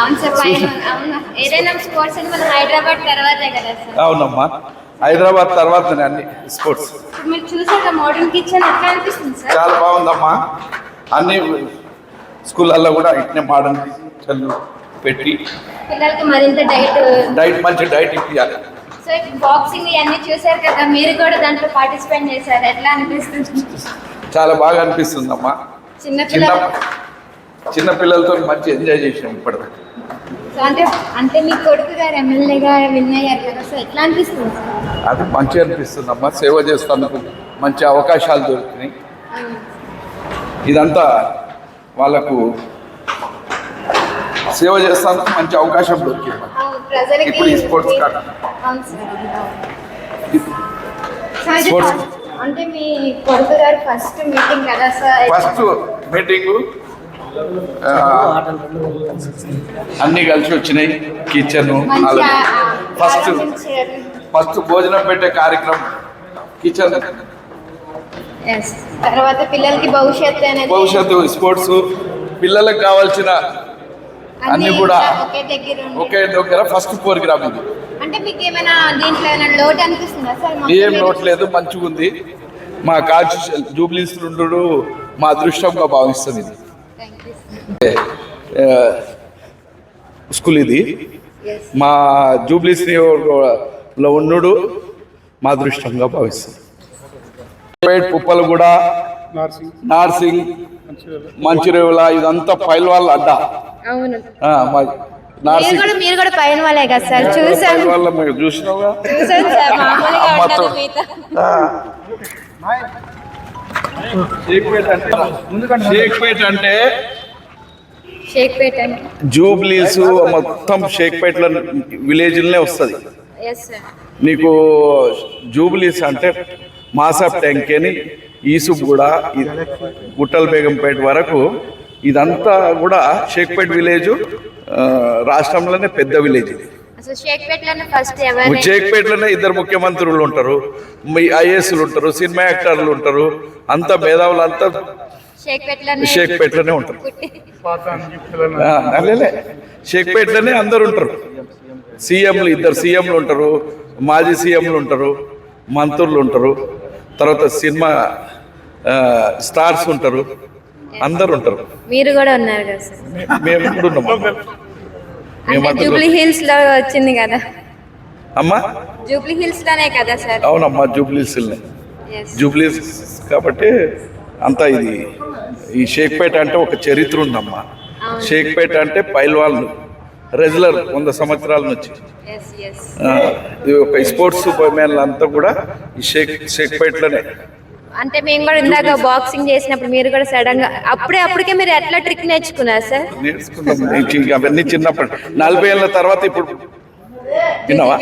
అవును సార్ పైన అవును. ఏదైనా స్పోర్ట్స్ అంటే మన హైదరాబాద్ తర్వాతే కదా సార్. అవునమ్మా. హైదరాబాద్ తర్వాతనే అన్ని స్పోర్ట్స్. ఇప్పుడు మీరు చూసాక మోడర్న్ కిచెన్ ఎట్లా అనిపిస్తుంది సార్? చాలా బాగుందమ్మా. అన్ని స్కూళ్ళల్లో కూడా ఇట్నే మోడర్న్ చల్లు పెట్టి పిల్లలకి మరింత డైట్ డైట్ మంచి డైట్ ఇప్పించాలి సో బాక్సింగ్ ఇవన్నీ చూసారు కదా మీరు కూడా దాంట్లో పార్టిసిపేట్ చేశారు. ఎట్లా అనిపిస్తుంది? చాలా బాగా అనిపిస్తుందమ్మా. చిన్న చిన్న చిన్న పిల్లలతో మంచి ఎంజాయ్ చేసాం ఇప్పటిదాకా. అంటే అంటే మీ కొడుకు గారు ఎమ్మెల్యేగా విన్ అయ్యారు కదా సో ఎట్లా అనిపిస్తుంది? అది మంచిగా అనిపిస్తుందమ్మా సేవ చేస్తానికి మంచి అవకాశాలు దొరికినాయి. ఇదంతా వాళ్ళకు సేవ చేస్తానికి మంచి అవకాశం దొరికింది. ఇప్పుడు ఈ స్పోర్ట్స్ కార్డ్. స్పోర్ట్స్ అంటే మీ కొడుకు గారు ఫస్ట్ మీటింగ్ కదా సార్? ఫస్ట్ మీటింగ్ అన్ని కలిసి వచ్చినాయి కిచెన్ ఫస్ట్ ఫస్ట్ భోజనం పెట్టే కార్యక్రమం కిచెన్. తర్వాత పిల్లలకి భవిష్యత్తు అనేది భవిష్యత్తు స్పోర్ట్స్ పిల్లలకు కావాల్సిన అన్ని కూడా ఒకే దగ్గర ఫస్ట్ ప్రోగ్రామ్ ఇది. అంటే మీకు ఏమైనా దీంట్లో ఏమైనా లోటు అనిపిస్తుందా సార్? మొత్తం ఏం నోట్ లేదు మంచిగా ఉంది మా కాచు జూబ్లీస్ నుండు మా అదృష్టంగా భావిస్తుంది ఇది. స్కూల్ ఇది. Yes. మా జూబ్లీస్లో ఉన్నడు మా అదృష్టంగా భావిస్తుంది పేట్ పుప్పలు కూడా నార్సింగ్ మంచిరేవుల ఇదంతా పైల వాళ్ళ అడ్డా. చూసినావుగా. షేక్పేట్ అంటే షేక్పేట్ జూబ్లీస్ మొత్తం షేక్పేట్ల విలేజ్లనే వస్తుంది. నీకు జూబ్లీస్ అంటే మాసాబ్ ట్యాంక్ అని కూడా గుట్టల బేగంపేట వరకు ఇదంతా కూడా షేక్పేట్ విలేజ్ రాష్ట్రంలోనే పెద్ద విలేజ్ ఇది. షేక్పేట్లోనే ఇద్దరు ముఖ్యమంత్రులు ఉంటారు ఐఏఎస్లు ఉంటారు సినిమా యాక్టర్లు ఉంటారు అంతా మేధావులు అంతా షేక్పేట్లోనే ఉంటారు. అదేలే. షేక్పేట్లోనే అందరు ఉంటారు. సీఎంలు ఇద్దరు సీఎంలు ఉంటారు మాజీ సీఎంలు ఉంటారు మంత్రులు ఉంటారు తర్వాత సినిమా స్టార్స్ ఉంటారు అందరు ఉంటారు. మీరు కూడా ఉన్నారు కదా మేము ఇప్పుడు ఉన్నాం జూబ్లీ హిల్స్లో వచ్చింది కదా. అమ్మా? జూబ్లీ హిల్స్లోనే కదా సార్. అవునమ్మా జూబ్లీస్ Yes. జూబ్లీస్ కాబట్టి అంతా ఇది. ఈ షేక్పేట అంటే ఒక చరిత్ర ఉందమ్మా. షేక్పేట అంటే పైల్వాళ్ళు రెగ్యులర్ వంద సంవత్సరాల నుంచి. ఇది ఒక స్పోర్ట్స్ మ్యాన్లు అంతా కూడా ఈ షేక్ షేక్పేట్లోనే అంటే మేము కూడా ఇందాక బాక్సింగ్ చేసినప్పుడు మీరు కూడా సడన్గా అప్పుడే అప్పటికే మీరు ఎట్లా ట్రిక్ నేర్చుకున్నారు సార్ నేర్చుకున్నాం. అవన్నీ చిన్నప్పుడు. నలభై ఏళ్ళ తర్వాత ఇప్పుడు విన్నావా?